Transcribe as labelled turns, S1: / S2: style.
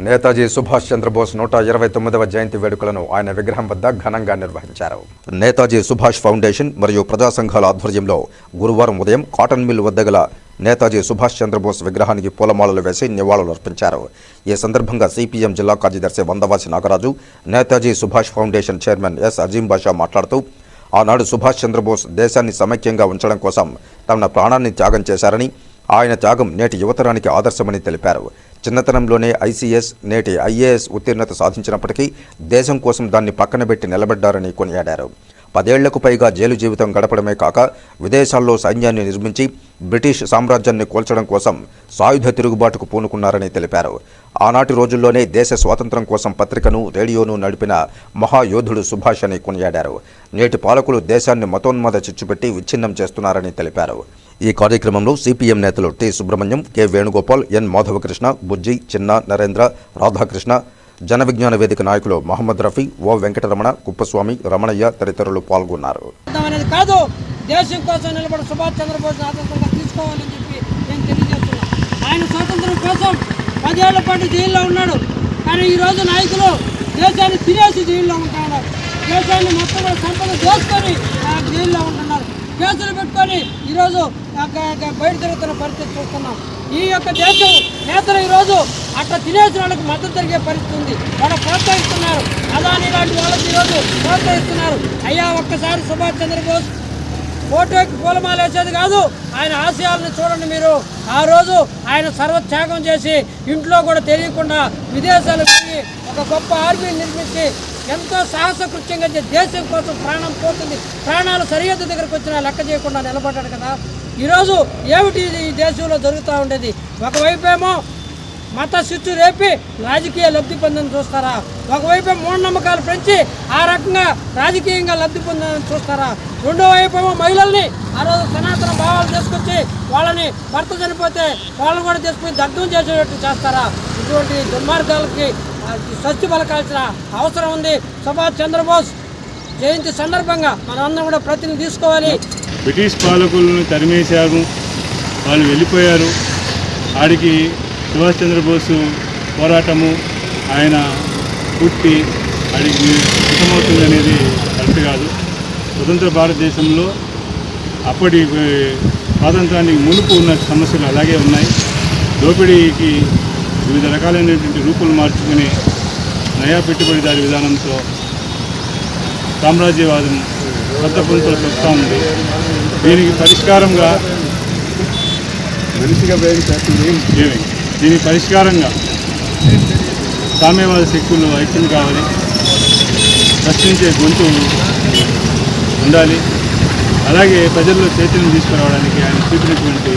S1: నేతాజీ సుభాష్ చంద్రబోస్ నూట ఇరవై తొమ్మిదవ జయంతి వేడుకలను ఆయన విగ్రహం వద్ద ఘనంగా నిర్వహించారు. నేతాజీ సుభాష్ ఫౌండేషన్ మరియు ప్రజా సంఘాల ఆధ్వర్యంలో గురువారం ఉదయం కాటన్ మిల్ వద్ద గల నేతాజీ సుభాష్ చంద్రబోస్ విగ్రహానికి పూలమాలలు వేసి నివాళులు అర్పించారు. ఈ సందర్భంగా సిపిఎం జిల్లా కార్యదర్శి Vandavasi Nagaraju Netaji Subhash foundation chairman S Azeem Basha మాట్లాడుతూ ఆనాడు సుభాష్ చంద్రబోస్ దేశాన్ని సమైక్యంగా ఉంచడం కోసం తమ ప్రాణాన్ని త్యాగం చేశారని ఆయన త్యాగం నేటి యువతరానికి ఆదర్శమని తెలిపారు. చిన్నతనంలోనే ఐసీఎస్ నేటి ఐఏఎస్ ఉత్తీర్ణత సాధించినప్పటికీ దేశం కోసం దాన్ని పక్కనబెట్టి నిలబడ్డారని కొనియాడారు. పదేళ్ళకు పైగా జైలు జీవితం గడపడమే కాక విదేశాల్లో సైన్యాన్ని నిర్మించి బ్రిటిష్ సామ్రాజ్యాన్ని కూల్చడం కోసం సాయుధ తిరుగుబాటుకు పూనుకున్నారని తెలిపారు. ఆనాటి రోజుల్లోనే దేశ స్వాతంత్రం కోసం పత్రికను రేడియోను నడిపిన మహాయోధుడు సుభాష్ అని కొనియాడారు. నేటి పాలకులు దేశాన్ని మతోన్మాద చిచ్చుపెట్టి విచ్ఛిన్నం చేస్తున్నారని తెలిపారు. ఈ కార్యక్రమంలో సిపిఎం నేతలు T. Subrahmanyam K. Venugopal N. Madhavakrishna Bujji Chinna Narendra Radhakrishna Jana Vignana వేదిక నాయకులు మహమ్మద్ రఫీ ఓ వెంకటరమణ కుప్పస్వామి రమణయ్య తదితరులు పాల్గొన్నారు.
S2: కాదు. దేశం కోసం నిలబడి సుభాష్ చంద్రబోస్ ఆదర్శంగా తీసుకోవాలని చెప్పి నేను తెలియజేస్తున్నాను ఆయన స్వాతంత్రం కోసం పదేళ్ళ పాటు జైల్లో ఉన్నాడు. కానీ ఈరోజు నాయకులు దేశాన్ని తినేసి జైల్లో దేశాన్ని మొత్తం సంపద దోచుకొని జైల్లో ఉంటున్నారు. కేసులు పెట్టుకొని ఈరోజు బయట తిరుగుతున్న పరిస్థితి చూస్తున్నాం. ఈ యొక్క దేశం నేతలు ఈరోజు అట్లా తినేసిన వాళ్ళకి మద్దతు జరిగే పరిస్థితి ఉంది. వాళ్ళు ప్రోత్సహిస్తున్నారు. అదాని లాంటి వాళ్ళకి ఈరోజు ప్రోత్సహిస్తున్నారు. అయ్యా ఒక్కసారి సుభాష్ చంద్రబోస్ ఫోటోకి పూలమాల వేసేది కాదు. ఆయన ఆశయాలను చూడండి మీరు. ఆ రోజు ఆయన సర్వత్యాగం చేసి ఇంట్లో కూడా తెలియకుండా విదేశాలకు పోయి ఒక గొప్ప ఆర్మీని నిర్మించి ఎంతో సాహసకృత్యంగా దేశం కోసం ప్రాణం పోతుంది. ప్రాణాలు సరిహద్దు దగ్గరకు వచ్చినా లెక్క చేయకుండా నిలబడ్డాడు కదా. ఈరోజు ఏమిటి ఈ దేశంలో జరుగుతూ ఉండేది? ఒకవైపేమో మత శిచ్చు రేపి రాజకీయ లబ్ధి పొందని చూస్తారా? ఒకవైపు మూఢనమ్మకాలు పెంచి ఆ రకంగా రాజకీయంగా లబ్ధి పొందని చూస్తారా? రెండో వైపు ఏమో మహిళల్ని ఆ రోజు సనాతన భావాలు తీసుకొచ్చి వాళ్ళని భర్త చనిపోతే వాళ్ళని కూడా తీసుకుని దగ్ధం చేసేటట్టు చేస్తారా? ఇటువంటి దుర్మార్గాలకి స్వస్తి పలకాల్సిన అవసరం ఉంది. సుభాష్ చంద్రబోస్ జయంతి సందర్భంగా మనందరం కూడా ప్రతిని తీసుకోవాలి.
S3: బ్రిటిష్ పాలకులను తరిమేశారు. వాళ్ళు వెళ్ళిపోయారు. ఆడికి సుభాష్ చంద్రబోసు పోరాటము ఆయన పుట్టి ఆడికి సుఖమవుతుంది అనేది కరెక్ట్ కాదు. స్వతంత్ర భారతదేశంలో అప్పటి స్వాతంత్రానికి మునుపు ఉన్న సమస్యలు అలాగే ఉన్నాయి. దోపిడీకి వివిధ రకాలైనటువంటి రూపులు మార్చుకుని నయా పెట్టుబడిదారి విధానంతో సామ్రాజ్యవాదం కొత్త పుంతలు వస్తూ ఉంది. దీనికి పరిష్కారంగా మనిషిగా ఏమి? దీనికి పరిష్కారంగా సామ్యవాద శక్తులు ఐక్యం కావాలి. ప్రశ్నించే గొంతు ఉండాలి. అలాగే ప్రజల్లో చైతన్యం తీసుకురావడానికి ఆయన చూపినటువంటి